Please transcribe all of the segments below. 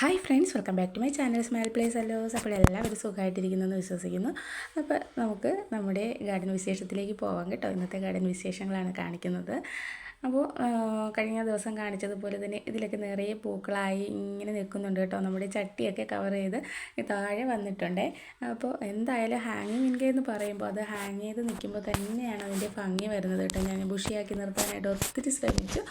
Hi friends welcome back to my channel smile place അല്ലോസ് അപ്പോൾ എല്ലാവരും സുഖമായിട്ടിരിക്കുന്നെന്ന് വിശ്വസിക്കുന്നു. അപ്പോൾ നമുക്ക് നമ്മുടെ ഗാർഡൻ വിശേഷത്തിലേക്ക് പോകാം കേട്ടോ. ഇന്നത്തെ ഗാർഡൻ വിശേഷങ്ങളാണ് കാണിക്കുന്നത്. അപ്പോൾ കഴിഞ്ഞ ദിവസം കാണിച്ചതുപോലെ തന്നെ ഇതിലൊക്കെ നിറയെ പൂക്കളായി ഇങ്ങനെ നിൽക്കുന്നുണ്ട് കേട്ടോ. നമ്മുടെ ചട്ടിയൊക്കെ കവർ ചെയ്ത് താഴെ വന്നിട്ടുണ്ട്. അപ്പോൾ എന്തായാലും ഹാങ്ങിങ് ഇൻകേ എന്ന് പറയുമ്പോൾ അത് ഹാങ് ചെയ്ത് നിൽക്കുമ്പോൾ തന്നെയാണ് അതിന്റെ ഭംഗി വരുന്നത് കേട്ടോ. ഞാൻ ബുഷിയാക്കി നിർത്താനായിട്ട് ഒത്തിരി ശ്രമിച്ചു.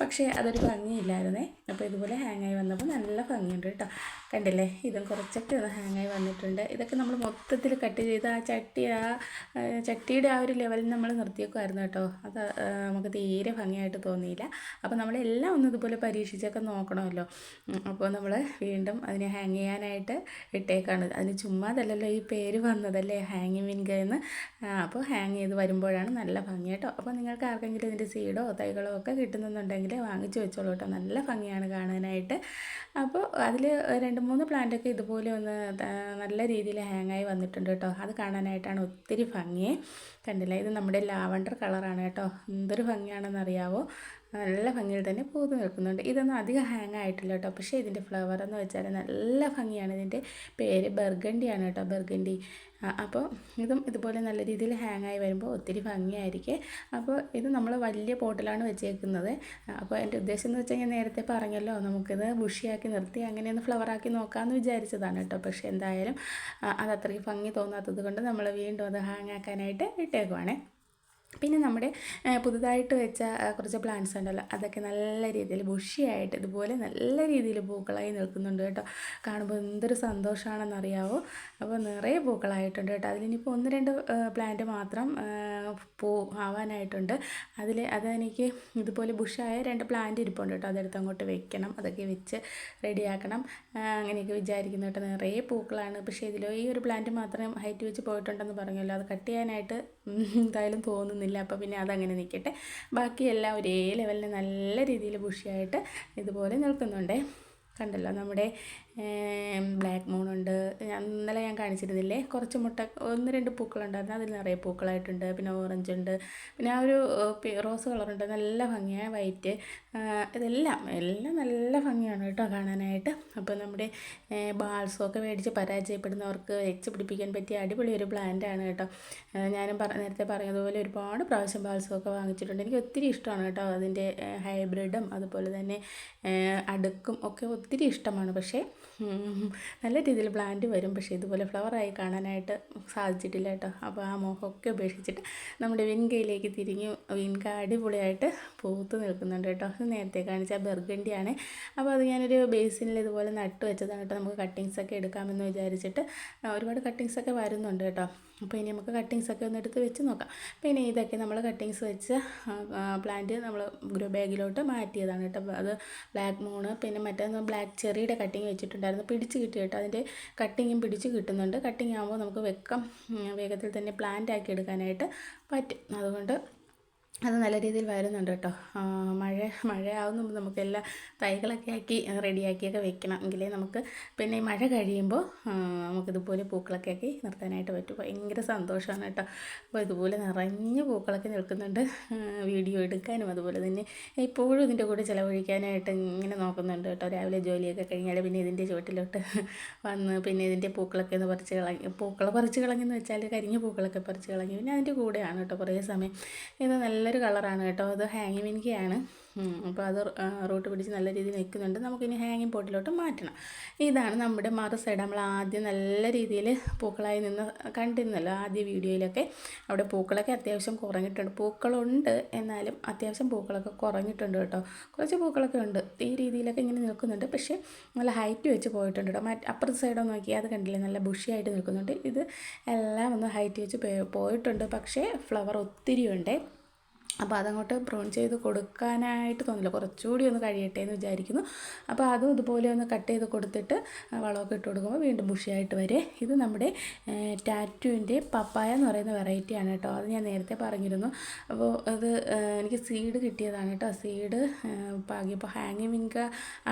പക്ഷേ അതൊരു ഭംഗിയില്ലായിരുന്നേ. അപ്പോൾ ഇതുപോലെ ഹാങ്ങായി വന്നപ്പോൾ നല്ല ഭംഗിയുണ്ട് കേട്ടോ. കണ്ടില്ലേ? ഇതും കുറച്ചൊക്കെ ഒന്ന് ഹാങ്ങായി വന്നിട്ടുണ്ട്. ഇതൊക്കെ നമ്മൾ മൊത്തത്തിൽ കട്ട് ചെയ്ത് ആ ചട്ടി ആ ചട്ടിയുടെ ആ ഒരു ലെവലിൽ നമ്മൾ നിർത്തിയേക്കുമായിരുന്നു കേട്ടോ. അത് നമുക്ക് തീരെ ഭംഗിയായിട്ട് തോന്നിയില്ല. അപ്പോൾ നമ്മളെല്ലാം ഒന്ന് ഇതുപോലെ പരീക്ഷിച്ചൊക്കെ നോക്കണമല്ലോ. അപ്പോൾ നമ്മൾ വീണ്ടും അതിനെ ഹാങ് ചെയ്യാനായിട്ട് ഇട്ടേക്കാണ്. അതിന് ചുമ്മാതല്ലല്ലോ ഈ പേര് വന്നതല്ലേ? ഹാങ്ങിങ് വിൻഗ എന്ന്. അപ്പോൾ ഹാങ് ചെയ്ത് വരുമ്പോഴാണ് നല്ല ഭംഗി കേട്ടോ. അപ്പോൾ നിങ്ങൾക്ക് ആർക്കെങ്കിലും ഇതിന്റെ സീഡോ തൈകളോ ഒക്കെ കിട്ടുന്നുണ്ടെങ്കിൽ വാങ്ങിച്ചു വെച്ചോളൂ കേട്ടോ. നല്ല ഭംഗിയാണ് കാണാനായിട്ട്. അപ്പോൾ അതിൽ രണ്ട് മൂന്ന് പ്ലാന്റൊക്കെ ഇതുപോലെ ഒന്ന് നല്ല രീതിയിൽ ഹാങ്ങായി വന്നിട്ടുണ്ട് കേട്ടോ. അത് കാണാനായിട്ടാണ് ഒത്തിരി ഭംഗി. കണ്ടില്ല? ഇത് നമ്മുടെ ലാവണ്ടർ കളറാണ് കേട്ടോ. എന്തൊരു ഭംഗിയാണെന്ന് അറിയാവോ നല്ല ഭംഗിയിൽ തന്നെ പൂത്ത് നിൽക്കുന്നുണ്ട്. ഇതൊന്നും അധികം ഹാങ് ആയിട്ടില്ല കേട്ടോ. പക്ഷേ ഇതിന്റെ ഫ്ലവർ എന്ന് വെച്ചാൽ നല്ല ഭംഗിയാണ്. ഇതിന്റെ പേര് ബർഗണ്ടിയാണ് കേട്ടോ ബർഗണ്ടി. അപ്പോൾ ഇതും ഇതുപോലെ നല്ല രീതിയിൽ ഹാങ് ആയി വരുമ്പോൾ ഒത്തിരി ഭംഗിയായിരിക്കും. അപ്പോൾ ഇത് നമ്മൾ വലിയ പോട്ടിലാണ് വെച്ചേക്കുന്നത്. അപ്പോൾ എന്റെ ഉദ്ദേശം എന്ന് വെച്ചാൽ ഞാൻ നേരത്തെ പറഞ്ഞല്ലോ നമുക്കിത് ബുഷിയാക്കി നിർത്തി അങ്ങനെയൊന്ന് ഫ്ലവറാക്കി നോക്കാമെന്ന് വിചാരിച്ചതാണ് കേട്ടോ. പക്ഷേ എന്തായാലും അത് അത്രയ്ക്ക് ഭംഗി തോന്നാത്തത് കൊണ്ട് നമ്മൾ വീണ്ടും അത് ഹാങ് ആക്കാനായിട്ട് ഇട്ടേക്കുവാണേ. പിന്നെ നമ്മുടെ പുതുതായിട്ട് വെച്ച കുറച്ച് പ്ലാന്റ്സ് ഉണ്ടല്ലോ അതൊക്കെ നല്ല രീതിയിൽ ബുഷിയായിട്ട് ഇതുപോലെ നല്ല രീതിയിൽ പൂക്കളായി നിൽക്കുന്നുണ്ട് കേട്ടോ. കാണുമ്പോൾ എന്തൊരു സന്തോഷമാണെന്നറിയാവോ അപ്പോൾ നിറയെ പൂക്കളായിട്ടുണ്ട് കേട്ടോ. അതിലിനിപ്പോൾ ഒന്ന് രണ്ട് പ്ലാന്റ് മാത്രം പൂ ആവാനായിട്ടുണ്ട്. അതിൽ അതെനിക്ക് ഇതുപോലെ ബുഷായ രണ്ട് പ്ലാന്റ് ഇരിപ്പുണ്ട് കേട്ടോ. അതെടുത്ത് അങ്ങോട്ട് വെക്കണം അതൊക്കെ വെച്ച് റെഡിയാക്കണം അങ്ങനെയൊക്കെ വിചാരിക്കുന്നു കേട്ടോ. നിറയെ പൂക്കളാണ്. പക്ഷേ ഇതിലോ ഈ ഒരു പ്ലാന്റ് മാത്രം ഹൈറ്റ് വെച്ച് പോയിട്ടുണ്ടെന്ന് പറഞ്ഞല്ലോ. അത് കട്ട് ചെയ്യാനായിട്ട് എന്തായാലും തോന്നുന്നില്ല. തോന്നുന്നില്ല അപ്പോൾ പിന്നെ അതങ്ങനെ നിൽക്കട്ടെ ബാക്കിയെല്ലാം ഒരേ ലെവലിൽ നല്ല രീതിയിൽ ബുഷിയായിട്ട് ഇതുപോലെ നിൽക്കുന്നുണ്ട്. കണ്ടല്ലോ നമ്മുടെ ബ്ലാക്ക് മൂണുണ്ട് ഇന്നലെ ഞാൻ കാണിച്ചിരുന്നില്ലേ? കുറച്ച് മുട്ട ഒന്ന് രണ്ട് പൂക്കളുണ്ടായിരുന്നു. അതിൽ നിറയെ പൂക്കളായിട്ടുണ്ട്. പിന്നെ ഓറഞ്ച് ഉണ്ട്. പിന്നെ ആ ഒരു റോസ് കളറുണ്ട് നല്ല ഭംഗിയാണ് വൈറ്റ്. ഇതെല്ലാം എല്ലാം നല്ല ഭംഗിയാണ് കേട്ടോ കാണാനായിട്ട്. അപ്പോൾ നമ്മുടെ ബാൾസൊക്കെ മേടിച്ച് പരാജയപ്പെടുന്നവർക്ക് വെച്ച് പിടിപ്പിക്കാൻ പറ്റിയ അടിപൊളി ഒരു പ്ലാന്റാണ് കേട്ടോ. ഞാനും പറ നേരത്തെ പറഞ്ഞതുപോലെ ഒരുപാട് പ്രാവശ്യം ബാൾസൊക്കെ വാങ്ങിച്ചിട്ടുണ്ട്. എനിക്ക് ഒത്തിരി ഇഷ്ടമാണ് കേട്ടോ അതിന്റെ ഹൈബ്രിഡും അതുപോലെ തന്നെ അടുക്കും ഒക്കെ ഒത്തിരി ഇഷ്ടമാണ്. പക്ഷേ നല്ല രീതിയിൽ പ്ലാന്റ് വരും. പക്ഷേ ഇതുപോലെ ഫ്ലവറായി കാണാനായിട്ട് സാധിച്ചിട്ടില്ല കേട്ടോ. അപ്പോൾ ആ മോഹമൊക്കെ ഉപേക്ഷിച്ചിട്ട് നമ്മുടെ വിൻകയിലേക്ക് തിരിഞ്ഞു വിൻക അടിപൊളിയായിട്ട് പൂത്ത് നിൽക്കുന്നുണ്ട് കേട്ടോ. അത് നേരത്തെ കാണിച്ച ബെർഗണ്ടിയാണ്. അപ്പോൾ അത് ഞാനൊരു ബേസിനിൽ ഇതുപോലെ നട്ട് വെച്ചതാണ് കേട്ടോ. നമുക്ക് കട്ടിങ്സൊക്കെ എടുക്കാമെന്ന് വിചാരിച്ചിട്ട് ഒരുപാട് കട്ടിങ്സൊക്കെ വരുന്നുണ്ട് കേട്ടോ. അപ്പോൾ ഇനി നമുക്ക് കട്ടിങ്സൊക്കെ ഒന്ന് എടുത്ത് വെച്ച് നോക്കാം. പിന്നെ ഇതൊക്കെ നമ്മൾ കട്ടിങ്സ് വെച്ച് പ്ലാന്റ് നമ്മൾ ഗ്രോ ബാഗിലോട്ട് മാറ്റിയതാണ് കേട്ടോ. അത് ബ്ലാക്ക് മൂണ് പിന്നെ മറ്റേ ബ്ലാക്ക് ചെറിയുടെ കട്ടിങ് വെച്ചിട്ടുണ്ടായിരുന്നു. പിടിച്ച് കിട്ടി കേട്ടോ. അതിന്റെ കട്ടിങ്ങും പിടിച്ച് കിട്ടുന്നുണ്ട്. കട്ടിങ് ആകുമ്പോൾ നമുക്ക് വെക്കം വേഗത്തിൽ തന്നെ പ്ലാന്റ് ആക്കി എടുക്കാനായിട്ട് പറ്റും. അതുകൊണ്ട് അത് നല്ല രീതിയിൽ വരുന്നുണ്ട് കേട്ടോ. മഴ മഴയാവുന്ന നമുക്ക് എല്ലാ തൈകളൊക്കെ ആക്കി റെഡിയാക്കിയൊക്കെ വെക്കണം. എങ്കിലേ നമുക്ക് പിന്നെ ഈ മഴ കഴിയുമ്പോൾ നമുക്കിതുപോലെ പൂക്കളൊക്കെ ആക്കി നിർത്താനായിട്ട് പറ്റും. ഭയങ്കര സന്തോഷമാണ് കേട്ടോ. അപ്പോൾ ഇതുപോലെ നിറഞ്ഞ് പൂക്കളൊക്കെ നിൽക്കുന്നുണ്ട്. വീഡിയോ എടുക്കാനും അതുപോലെ തന്നെ എപ്പോഴും ഇതിന്റെ കൂടെ ചിലവഴിക്കാനായിട്ട് ഇങ്ങനെ നോക്കുന്നുണ്ട് കേട്ടോ. രാവിലെ ജോലിയൊക്കെ കഴിഞ്ഞാൽ പിന്നെ ഇതിന്റെ ചുവട്ടിലോട്ട് വന്ന് പിന്നെ ഇതിന്റെ പൂക്കളൊക്കെ ഒന്ന് പറിച്ച് കളഞ്ഞ് പൂക്കൾ പറിച്ച് കളഞ്ഞെന്ന് വെച്ചാൽ കരിഞ്ഞ പൂക്കളൊക്കെ പറിച്ച് കളഞ്ഞു പിന്നെ അതിന്റെ കൂടെയാണ് കേട്ടോ കുറേ സമയം. ഇത് നല്ല നല്ലൊരു കളറാണ് കേട്ടോ. അത് ഹാങ്ങിങ് മിനിക്കയാണ് അപ്പോൾ അത് റൂട്ട് പിടിച്ച് നല്ല രീതിയിൽ നിൽക്കുന്നുണ്ട്. നമുക്കിനി ഹാങ്ങിങ് പോട്ടിലോട്ട് മാറ്റണം. ഇതാണ് നമ്മുടെ മറു സൈഡ് നമ്മൾ ആദ്യം നല്ല രീതിയിൽ പൂക്കളായി നിന്ന് കണ്ടിരുന്നല്ലോ ആദ്യ വീഡിയോയിലൊക്കെ. അവിടെ പൂക്കളൊക്കെ അത്യാവശ്യം കുറഞ്ഞിട്ടുണ്ട്. പൂക്കളുണ്ട് എന്നാലും അത്യാവശ്യം പൂക്കളൊക്കെ കുറഞ്ഞിട്ടുണ്ട് കേട്ടോ. കുറച്ച് പൂക്കളൊക്കെ ഉണ്ട്. ഈ രീതിയിലൊക്കെ ഇങ്ങനെ നിൽക്കുന്നുണ്ട്. പക്ഷേ നല്ല ഹൈറ്റ് വെച്ച് പോയിട്ടുണ്ട് കേട്ടോ. മറ്റ് അപ്പുറത്തെ സൈഡോ നോക്കിയാൽ അത് കണ്ടില്ലേ? നല്ല ബുഷിയായിട്ട് നിൽക്കുന്നുണ്ട്. ഇത് എല്ലാം ഒന്ന് ഹൈറ്റ് വെച്ച് പോയിട്ടുണ്ട്. പക്ഷേ ഫ്ലവർ ഒത്തിരി ഉണ്ട് അപ്പോൾ അതങ്ങോട്ട് പ്രൂൺ ചെയ്ത് കൊടുക്കാനായിട്ട് തോന്നില്ല. കുറച്ചുകൂടി ഒന്ന് കഴിയട്ടെ എന്ന് വിചാരിക്കുന്നു. അപ്പോൾ അതും ഇതുപോലെ ഒന്ന് കട്ട് ചെയ്ത് കൊടുത്തിട്ട് വളമൊക്കെ ഇട്ട് കൊടുക്കുമ്പോൾ വീണ്ടും ബുഷിയായിട്ട് വരെ. ഇത് നമ്മുടെ ടാറ്റുവിന്റെ പപ്പായ എന്ന് പറയുന്ന വെറൈറ്റിയാണ് കേട്ടോ. അത് ഞാൻ നേരത്തെ പറഞ്ഞിരുന്നു. അപ്പോൾ അത് എനിക്ക് സീഡ് കിട്ടിയതാണ് കേട്ടോ. സീഡ് പാകിയപ്പോൾ ഹാങ്ങിങ് വിങ്ക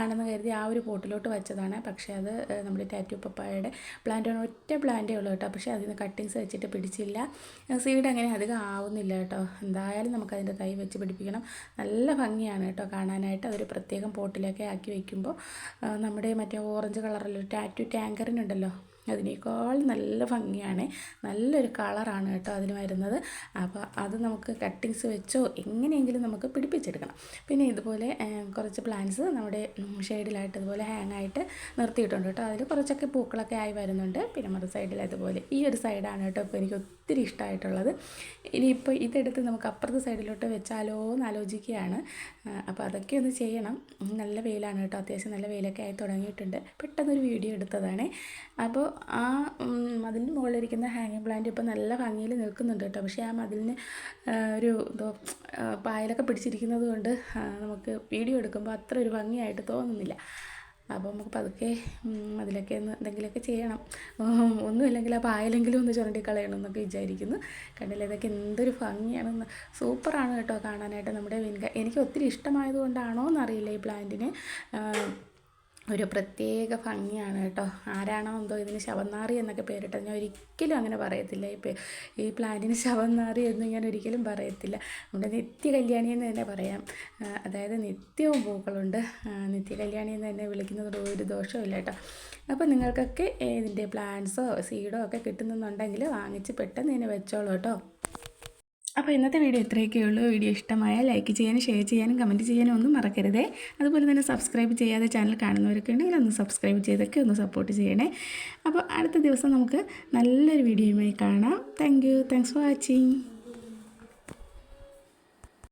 ആണെന്ന് കരുതി ആ ഒരു പോട്ടിലോട്ട് വെച്ചതാണ്. പക്ഷേ അത് നമ്മുടെ ടാറ്റു പപ്പായയുടെ പ്ലാന്റ് ഒറ്റ പ്ലാന്റേ ഉള്ളൂ കേട്ടോ. പക്ഷേ അതിൽ നിന്ന് കട്ടിങ്സ് വെച്ചിട്ട് പിടിച്ചില്ല. സീഡ് അങ്ങനെ അധികം ആവുന്നില്ല കേട്ടോ. എന്തായാലും നമുക്ക് നമുക്കതിന്റെ തൈ വെച്ച് പിടിപ്പിക്കണം. നല്ല ഭംഗിയാണ് കേട്ടോ കാണാനായിട്ട്. അതൊരു പ്രത്യേകം പോട്ടിലൊക്കെ ആക്കി വയ്ക്കുമ്പോൾ നമ്മുടെ മറ്റേ ഓറഞ്ച് കളറിൽ ടാറ്റു ടാങ്കറിനുണ്ടല്ലോ. അതിനേക്കാൾ നല്ല ഭംഗിയാണ്. നല്ലൊരു കളറാണ് കേട്ടോ അതിന് വരുന്നത്. അപ്പോൾ അത് നമുക്ക് കട്ടിങ്സ് വെച്ചോ എങ്ങനെയെങ്കിലും നമുക്ക് പിടിപ്പിച്ചെടുക്കണം. പിന്നെ ഇതുപോലെ കുറച്ച് പ്ലാന്റ്സ് നമ്മുടെ ഷെയ്ഡിലായിട്ട് ഇതുപോലെ ഹാങ് ആയിട്ട് നിർത്തിയിട്ടുണ്ട് കേട്ടോ. അതിൽ കുറച്ചൊക്കെ പൂക്കളൊക്കെ ആയി വരുന്നുണ്ട്. പിന്നെ മറു സൈഡിൽ അതുപോലെ ഈ ഒരു സൈഡാണ് കേട്ടോ ഇപ്പോൾ എനിക്ക് ഒത്തിരി ഇഷ്ടമായിട്ടുള്ളത് ഇനിയിപ്പോൾ ഇതെടുത്ത് നമുക്ക് അപ്പുറത്തെ സൈഡിലോട്ട് വെച്ചാലോ എന്ന് ആലോചിക്കുകയാണ്. അപ്പോൾ അതൊക്കെ ഒന്ന് ചെയ്യണം. നല്ല വെയിലാണ് കേട്ടോ. അത്യാവശ്യം നല്ല വെയിലൊക്കെ ആയി തുടങ്ങിയിട്ടുണ്ട്. പെട്ടെന്നൊരു വീഡിയോ എടുത്തതാണ്. അപ്പോൾ ആ മതിലിന്റെ മുകളിലിരിക്കുന്ന ഹാങ്ങിങ് പ്ലാന്റ് ഇപ്പോൾ നല്ല ഭംഗിയിൽ നിൽക്കുന്നുണ്ട് കേട്ടോ. പക്ഷേ ആ മതിലിന് ഒരു എന്തോ പായലൊക്കെ പിടിച്ചിരിക്കുന്നത് കൊണ്ട് നമുക്ക് വീഡിയോ എടുക്കുമ്പോൾ അത്ര ഒരു ഭംഗിയായിട്ട് തോന്നുന്നില്ല. അപ്പോൾ നമുക്ക് പതുക്കെ അതിലൊക്കെ ഒന്ന് എന്തെങ്കിലുമൊക്കെ ചെയ്യണം. ഒന്നുമില്ലെങ്കിൽ ആ പായലെങ്കിലും ഒന്ന് ചുരണ്ടി കളയണം എന്നൊക്കെ വിചാരിക്കുന്നു. കണ്ടില്ല ഇതൊക്കെ എന്തൊരു ഭംഗിയാണെന്ന്. സൂപ്പറാണ് കേട്ടോ കാണാനായിട്ട് നമ്മുടെ വിൻക. എനിക്ക് ഒത്തിരി ഇഷ്ടമായതുകൊണ്ടാണോ എന്നറിയില്ല ഈ പ്ലാന്റിന് ഒരു പ്രത്യേക ഭംഗിയാണ് കേട്ടോ. ആരാണോ എന്തോ ഇതിന് ശവന്നാറി എന്നൊക്കെ പേരിട്ടത്. ഞാൻ ഒരിക്കലും അങ്ങനെ പറയത്തില്ല. ഈ ഈ പ്ലാന്റിന് ശവന്നാറി എന്ന് ഞാൻ ഒരിക്കലും പറയത്തില്ല. നമ്മുടെ നിത്യ കല്യാണി എന്ന് തന്നെ പറയാം. അതായത് നിത്യവും പൂക്കളുണ്ട്. നിത്യ കല്യാണി എന്ന് തന്നെ വിളിക്കുന്നത് ഒരു ദോഷമില്ല കേട്ടോ. അപ്പോൾ നിങ്ങൾക്കൊക്കെ ഇതിന്റെ പ്ലാന്റ്സോ സീഡോ ഒക്കെ കിട്ടുന്നുണ്ടെങ്കിൽ വാങ്ങിച്ച് പെട്ടെന്ന് തന്നെ വെച്ചോളൂ കേട്ടോ. അപ്പോൾ ഇന്നത്തെ വീഡിയോ ഇത്രയൊക്കെ ഉള്ളൂ. വീഡിയോ ഇഷ്ടമായ ലൈക്ക് ചെയ്യാനും ഷെയർ ചെയ്യാനും കമന്റ് ചെയ്യാനും ഒന്നും മറക്കരുതേ. അതുപോലെ തന്നെ സബ്സ്ക്രൈബ് ചെയ്യാതെ ചാനൽ കാണുന്നവരൊക്കെ ഉണ്ടെങ്കിൽ ഒന്ന് സബ്സ്ക്രൈബ് ചെയ്തൊക്കെ ഒന്ന് സപ്പോർട്ട് ചെയ്യണേ. അപ്പോൾ അടുത്ത ദിവസം നമുക്ക് നല്ലൊരു വീഡിയോയുമായി കാണാം. Thank you thanks for watching